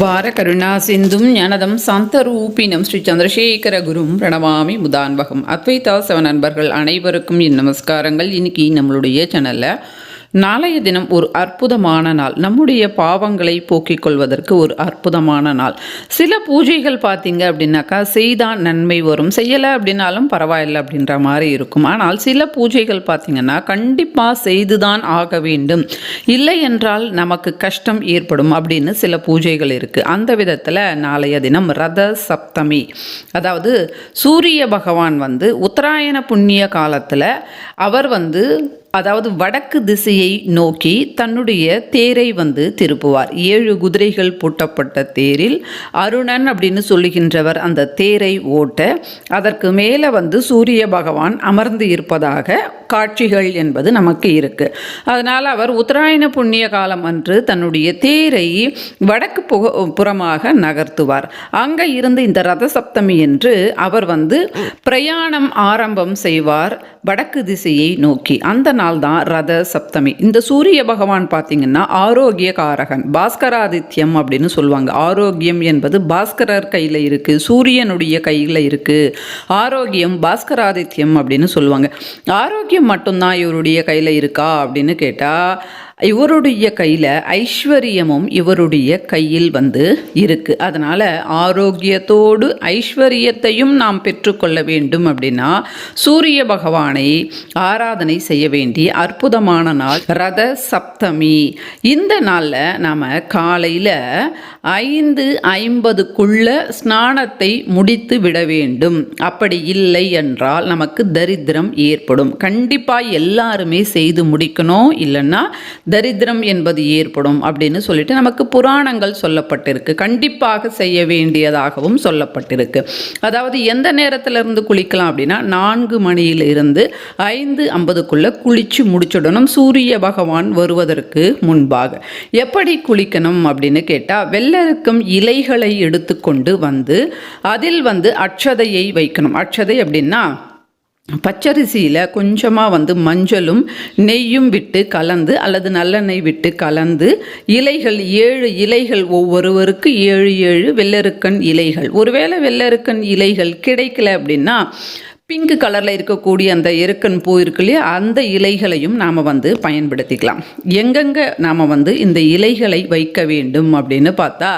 வார கருணா சிந்தும் ஞானதம் சந்தரூபினம் ஸ்ரீ சந்திரசேகர குரும் பிரணவாமி முதான்வகம். அத்வைதா சிவ நண்பர்கள் அனைவருக்கும் என் நமஸ்காரங்கள். இன்னைக்கு நம்மளுடைய சேனலில் நாளைய தினம் ஒரு அற்புதமான நாள். நம்முடைய பாவங்களை போக்கிக் கொள்வதற்கு ஒரு அற்புதமான நாள். சில பூஜைகள் பார்த்தீங்க அப்படின்னாக்கா செய்தால் நன்மை வரும். செய்யலை அப்படின்னாலும் பரவாயில்லை அப்படின்ற மாதிரி இருக்கும். ஆனால் சில பூஜைகள் பார்த்தீங்கன்னா கண்டிப்பாக செய்துதான் ஆக வேண்டும். இல்லை என்றால் நமக்கு கஷ்டம் ஏற்படும் அப்படின்னு சில பூஜைகள் இருக்குது அந்த விதத்தில் நாளைய தினம் ரத சப்தமி. அதாவது சூரிய பகவான் வந்து உத்தராயண புண்ணிய காலத்தில் அவர் வந்து அதாவது வடக்கு திசையை நோக்கி தன்னுடைய தேரை வந்து திருப்புவார். ஏழு குதிரைகள் பூட்டப்பட்ட தேரில் அருணன் அப்படின்னு சொல்லுகின்றவர் அந்த தேரை ஓட்ட அதற்கு மேலே வந்து சூரிய பகவான் அமர்ந்து இருப்பதாக காட்சிகள் என்பது நமக்கு இருக்கு. அதனால் அவர் உத்தராயண புண்ணிய காலம் அன்று தன்னுடைய தேரை வடக்கு புக புறமாக நகர்த்துவார். அங்கே இருந்து இந்த ரத சப்தமி என்று அவர் வந்து பிரயாணம் ஆரம்பம் செய்வார் வடக்கு திசையை நோக்கி. அந்த நாள் தான் ரத சப்தமி. இந்த சூரிய பகவான் பார்த்தீங்கன்னா ஆரோக்கிய காரகன் பாஸ்கராதித்யம் அப்படின்னு சொல்லுவாங்க. ஆரோக்கியம் என்பது பாஸ்கரர் கையில் இருக்குது சூரியனுடைய கையில் இருக்குது ஆரோக்கியம் பாஸ்கராதித்யம் அப்படின்னு சொல்லுவாங்க. ஆரோக்கியம் மட்டும்தான் இவருடைய கையில் இருக்கா அப்படின்னு கேட்டால் இவருடைய கையில் ஐஸ்வர்யமும் இவருடைய கையில் வந்து இருக்கு. அதனால் ஆரோக்கியத்தோடு ஐஸ்வர்யத்தையும் நாம் பெற்றுக்கொள்ள வேண்டும் அப்படின்னா சூரிய பகவானை ஆராதனை செய்ய வேண்டிய அற்புதமான நாள் ரத சப்தமி. இந்த நாளில் நாம் காலையில் ஐந்து ஐம்பதுக்குள்ள ஸ்நானத்தை முடித்து விட வேண்டும். அப்படி இல்லை என்றால் நமக்கு தரித்திரம் ஏற்படும். கண்டிப்பாக எல்லாருமே செய்து முடிக்கணும். இல்லைன்னா தரித்திரம் என்பது ஏற்படும் அப்படின்னு சொல்லிட்டு நமக்கு புராணங்கள் சொல்லப்பட்டிருக்கு. கண்டிப்பாக செய்ய வேண்டியதாகவும் சொல்லப்பட்டிருக்கு. அதாவது எந்த நேரத்தில் இருந்து குளிக்கலாம் அப்படின்னா நான்கு மணியிலிருந்து ஐந்து ஐம்பதுக்குள்ள குளிச்சு முடிச்சிடணும். சூரிய பகவான் வருவதற்கு முன்பாக. எப்படி குளிக்கணும் அப்படின்னு கேட்டால் வெள்ளருக்கும் இலைகளை எடுத்துக்கொண்டு வந்து அதில் வந்து அட்சதையை வைக்கணும். அட்சதை அப்படின்னா பச்சரிசியில் கொஞ்சமாக வந்து மஞ்சளும் நெய்யும் விட்டு கலந்து அல்லது நல்லெண்ணெய் விட்டு கலந்து இலைகள் ஏழு இலைகள் ஒவ்வொருவருக்கு ஏழு ஏழு வெள்ளருக்கன் இலைகள். ஒருவேளை வெள்ளருக்கன் இலைகள் கிடைக்கல அப்படின்னா பிங்க் கலரில் இருக்கக்கூடிய அந்த எருக்கன் பூ இருக்கு இல்லையா அந்த இலைகளையும் நாம் வந்து பயன்படுத்திக்கலாம். எங்கெங்கே நாம் வந்து இந்த இலைகளை வைக்க வேண்டும் அப்படின்னு பார்த்தா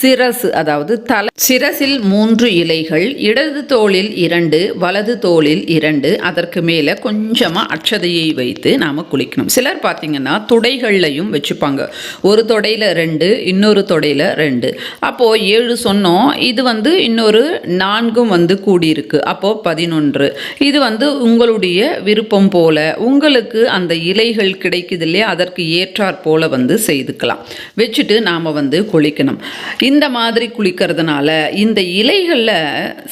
சிரசு அதாவது தலை சிரசில் மூன்று இலைகள் இடது தோளில் இரண்டு வலது தோளில் இரண்டு அதற்கு மேலே கொஞ்சமாக அட்சதையை வைத்து நாம் குளிக்கணும். சிலர் பார்த்திங்கன்னா துடைகள்லையும் வச்சுப்பாங்க. ஒரு தொடையில் ரெண்டு இன்னொரு தொடையில் ரெண்டு. அப்போது ஏழு சொன்னோம் இது வந்து இன்னொரு நான்கும் வந்து கூடியிருக்கு. அப்போது பதினொன்று. ஒன்று. இது வந்து உங்களுடைய விருப்பம் போல உங்களுக்கு அந்த இலைகள் கிடைக்குது இல்லையா? அதற்கு ஏற்றாற் போல வந்து செய்துக்கலாம். வச்சுட்டு நாம் வந்து குளிக்கணும். இந்த மாதிரி குளிக்கிறதுனால இந்த இலைகளில்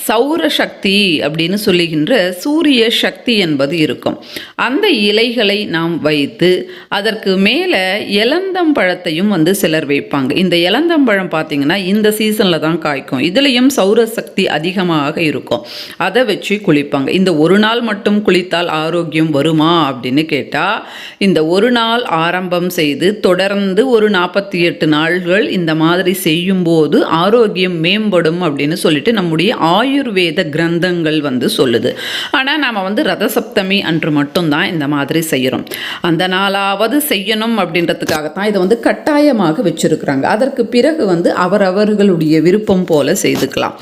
சௌர சக்தி அப்படின்னு சொல்லுகின்ற சூரிய சக்தி என்பது இருக்கும். அந்த இலைகளை நாம் வைத்து அதற்கு மேலே இளந்தம்பழத்தையும் வந்து சிலர் வைப்பாங்க. இந்த இளந்தம்பழம் பார்த்தீங்கன்னா இந்த சீசனில் தான் காய்க்கும். இதுலேயும் சௌர சக்தி அதிகமாக இருக்கும். அதை வச்சு குளிப்பாங்க இந்த ஒரு நாள் மட்டும் குளித்தால் ஆரோக்கியம் வருமா அப்படின்னு கேட்டால் இந்த ஒரு நாள் ஆரம்பம் செய்து தொடர்ந்து ஒரு நாற்பத்தி எட்டு நாள்கள் இந்த மாதிரி செய்யும்போது ஆரோக்கியம் மேம்படும் அப்படின்னு சொல்லிட்டு நம்முடைய ஆயுர்வேத கிரந்தங்கள் வந்து சொல்லுது. ஆனால் நாம் வந்து ரத சப்தமி அன்று மட்டும்தான் இந்த மாதிரி செய்கிறோம் அந்த நாளாவது செய்யணும் அப்படின்றதுக்காகத்தான் இதை வந்து கட்டாயமாக வச்சுருக்குறாங்க. அதற்கு பிறகு வந்து அவரவர்களுடைய விருப்பம் போல செய்துக்கலாம்.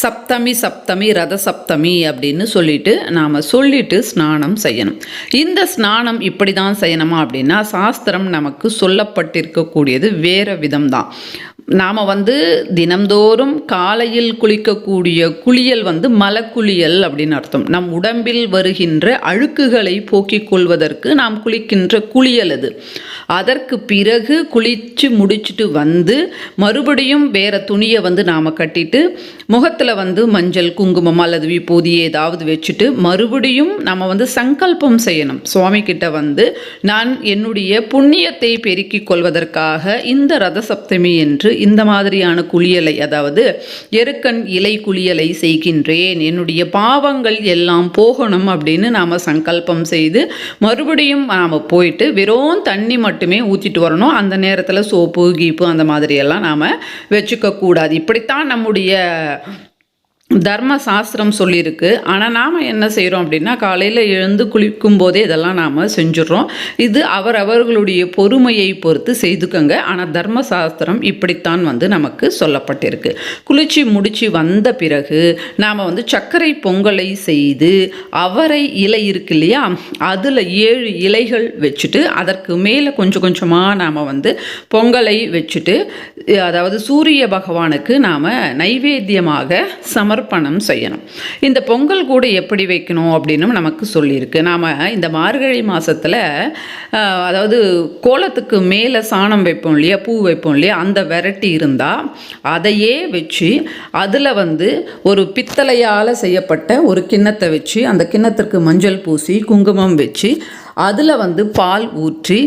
சப்தமி சப்தமி ரத சப்தமி அப்படின்னு சொல்லிட்டு நாம் சொல்லிட்டு ஸ்நானம் செய்யணும். இந்த ஸ்நானம் இப்படி தான் செய்யணுமா அப்படின்னா சாஸ்திரம் நமக்கு சொல்லப்பட்டிருக்கக்கூடியது வேறு விதம்தான். நாம் வந்து தினம்தோறும் காலையில் குளிக்கக்கூடிய குளியல் வந்து மலக்குளியல் அப்படின்னு அர்த்தம். நம் உடம்பில் வருகின்ற அழுக்குகளை போக்கிக் கொள்வதற்கு நாம் குளிக்கின்ற குளியல் அது. அதற்கு பிறகு குளித்து முடிச்சுட்டு வந்து மறுபடியும் வேறு துணியை வந்து நாம் கட்டிட்டு முகத்தில் வந்து மஞ்சள் குங்குமம் அல்லது விபூதி ஏதாவது வச்சுட்டு மறுபடியும் நம்ம வந்து சங்கல்பம் செய்யணும். சுவாமி கிட்ட வந்து நான் என்னுடைய புண்ணியத்தை பெருக்கிக் கொள்வதற்காக இந்த ரத சப்தமி என்று இந்த மாதிரியான குளியலை அதாவது எருக்கன் இலை குளியலை செய்கின்றேன். என்னுடைய பாவங்கள் எல்லாம் போகணும் அப்படின்னு நாம் சங்கல்பம் செய்து மறுபடியும் நாம் போயிட்டு வெறும் தண்ணி மட்டுமே ஊற்றிட்டு வரணும். அந்த நேரத்தில் சோப்பு கீப்பு அந்த மாதிரியெல்லாம் நாம் வச்சுக்கக்கூடாது இப்படித்தான் நம்முடைய தர்ம சாஸ்திரம் சொல்லியிருக்கு. ஆனால் நாம் என்ன செய்கிறோம் அப்படின்னா காலையில் எழுந்து குளிக்கும் போதே இதெல்லாம் நாம் செஞ்சுடுறோம் இது அவர் அவர்களுடைய பொறுமையை பொறுத்து செய்துக்கங்க. ஆனால் தர்ம சாஸ்திரம் இப்படித்தான் வந்து நமக்கு சொல்லப்பட்டிருக்கு. குளிச்சு முடித்து வந்த பிறகு நாம் வந்து சர்க்கரை பொங்கலை செய்து அவரை இலை இருக்கு இல்லையா? அதில் ஏழு இலைகள் வச்சுட்டு அதற்கு மேலே கொஞ்சம் கொஞ்சமாக நாம் வந்து பொங்கலை வச்சுட்டு அதாவது சூரிய பகவானுக்கு நாம் நைவேத்தியமாக சமர்ப்பணம் செய்யணும். இந்த பொங்கல் கூட எப்படி வைக்கணும் அப்படின்னு நமக்கு சொல்லியிருக்கு. நாம் இந்த மார்கழி மாதத்தில் அதாவது கோலத்துக்கு மேலே சாணம் வைப்போம் இல்லையா பூ வைப்போம் இல்லையா அந்த வெரைட்டி இருந்தால் அதையே வச்சு அதில் வந்து ஒரு பித்தளையால் செய்யப்பட்ட ஒரு கிண்ணத்தை வச்சு அந்த கிண்ணத்திற்கு மஞ்சள் பூசி குங்குமம் வச்சு அதில் வந்து பால் ஊற்றி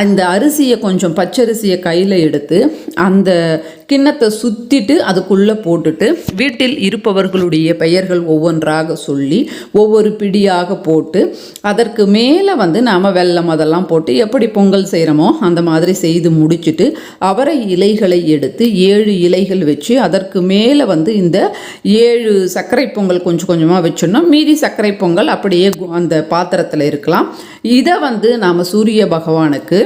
அந்த அரிசியை கொஞ்சம் பச்சரிசியை கையில் எடுத்து அந்த கிண்ணத்தை சுற்றிட்டு அதுக்குள்ளே போட்டுட்டு வீட்டில் இருப்பவர்களுடைய பெயர்கள் ஒவ்வொன்றாக சொல்லி ஒவ்வொரு பிடியாக போட்டு அதற்கு மேலே வந்து நாம் வெள்ளம் அதெல்லாம் போட்டு எப்படி பொங்கல் செய்கிறோமோ அந்த மாதிரி செய்து முடிச்சுட்டு அவரை இலைகளை எடுத்து ஏழு இலைகள் வச்சு அதற்கு மேலே வந்து இந்த ஏழு சர்க்கரை பொங்கல் கொஞ்சம் கொஞ்சமாக வச்சிடணும் மீதி சர்க்கரை பொங்கல் அப்படியே அந்த பாத்திரத்தில் இருக்கலாம். இதை வந்து நாம் சூரிய பகவானுக்கு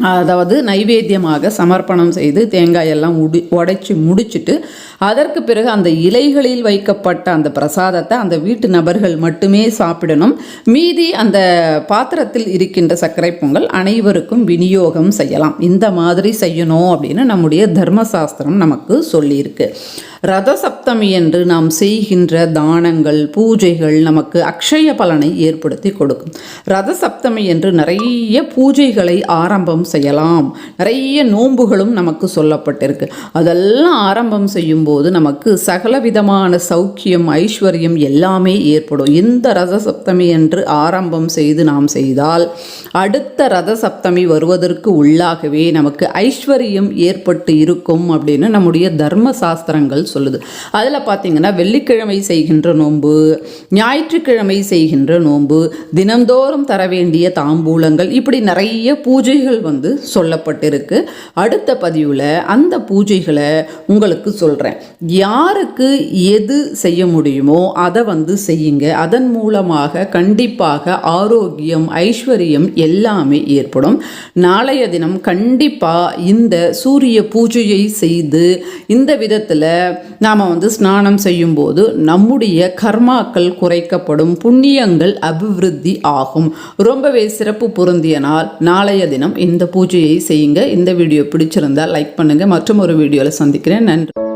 அதாவது நைவேத்தியமாக சமர்ப்பணம் செய்து தேங்காயெல்லாம் உடி உடைச்சி முடிச்சிட்டு அதற்கு பிறகு அந்த இலைகளில் வைக்கப்பட்ட அந்த பிரசாதத்தை அந்த வீட்டு நபர்கள் மட்டுமே சாப்பிடணும். மீதி அந்த பாத்திரத்தில் இருக்கின்ற சர்க்கரை பொங்கல் அனைவருக்கும் விநியோகம் செய்யலாம். இந்த மாதிரி செய்யணும் அப்படின்னு நம்முடைய தர்மசாஸ்திரம் நமக்கு சொல்லியிருக்கு. ரத சப்தமி என்று நாம் செய்கின்ற தானங்கள் பூஜைகள் நமக்கு அக்ஷய பலனை ஏற்படுத்தி கொடுக்கும். ரத சப்தமி என்று நிறைய பூஜைகளை ஆரம்பம் செய்யலாம். நிறைய நோன்புகளும் நமக்கு சொல்லப்பட்டிருக்கு. அதெல்லாம் ஆரம்பம் செய்யும் செய்யும்போது நமக்கு சகலவிதமான சௌக்கியம் ஐஸ்வர்யம் எல்லாமே ஏற்படும். இந்த ரத சப்தமி என்று ஆரம்பம் செய்து நாம் செய்தால் அடுத்த ரத சப்தமி வருவதற்கு உள்ளாகவே நமக்கு ஐஸ்வர்யம் ஏற்பட்டு இருக்கும் அப்படின்னு நம்முடைய தர்ம சாஸ்திரங்கள் சொல்லுது. அதில் பார்த்தீங்கன்னா வெள்ளிக்கிழமை செய்கின்ற நோன்பு ஞாயிற்றுக்கிழமை செய்கின்ற நோன்பு தினந்தோறும் தர வேண்டிய தாம்பூலங்கள் இப்படி நிறைய பூஜைகள் வந்து சொல்லப்பட்டிருக்கு. அடுத்த பதிவில் அந்த பூஜைகளை உங்களுக்கு சொல்கிறேன் யாருக்கு எது செய்ய முடியுமோ அதை வந்து செய்யுங்க. அதன் மூலமாக கண்டிப்பாக ஆரோக்கியம் ஐஸ்வர்யம் எல்லாமே ஏற்படும். நாளைய தினம் கண்டிப்பாக இந்த சூரிய பூஜையை செய்து இந்த விதத்தில் நாம் வந்து ஸ்நானம் செய்யும்போது நம்முடைய கர்மாக்கள் குறைக்கப்படும் புண்ணியங்கள் அபிவிருத்தி ஆகும். ரொம்பவே சிறப்பு பொருந்திய நாள். நாளைய தினம் இந்த பூஜையை செய்யுங்க. இந்த வீடியோ பிடிச்சிருந்தா லைக் பண்ணுங்கள் மற்றும் ஒரு வீடியோவில் சந்திக்கிறேன். நன்றி.